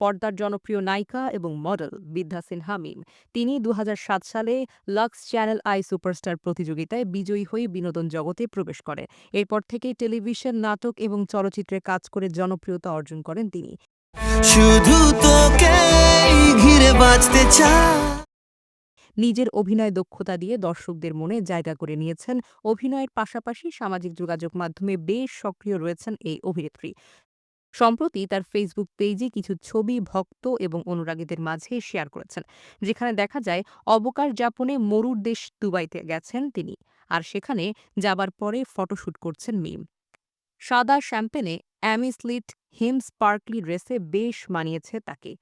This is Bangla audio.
পর্দার জনপ্রিয় নায়িকা এবং মডেল বিদ্যা সিনহা মিম। তিনি দু হাজার সাত সালে লাক্স চ্যানেল আই সুপারস্টার প্রতিযোগিতায় বিজয়ী হয়ে বিনোদন জগতে প্রবেশ করে। এরপর থেকেই টেলিভিশন নাটক এবং চলচ্চিত্রে কাজ করে জনপ্রিয়তা অর্জন করেন তিনি। শুধু তোকে ঘিরে বাঁচতে চাই। নিজের অভিনয় দক্ষতা দিয়ে দর্শকদের মনে জায়গা করে নিয়েছেন। অভিনয়ের পাশাপাশি সামাজিক যোগাযোগ মাধ্যমে বেশ সক্রিয় রয়েছেন এই অভিনেত্রী। সম্প্রতি তার ফেসবুক পেজে কিছু ছবি ভক্ত এবং অনুরাগীদের মাঝে শেয়ার করেছেন, যেখানে দেখা যায় অবকাশ যাপনে মরুর দেশ দুবাইতে গেছেন তিনি আর সেখানে যাবার পরে ফটোশ্যুট করছেন মিম। সাদা শ্যাম্পেনে অ্যামিসলিট হিম স্পার্কলি ড্রেসে বেশ মানিয়েছে তাকে।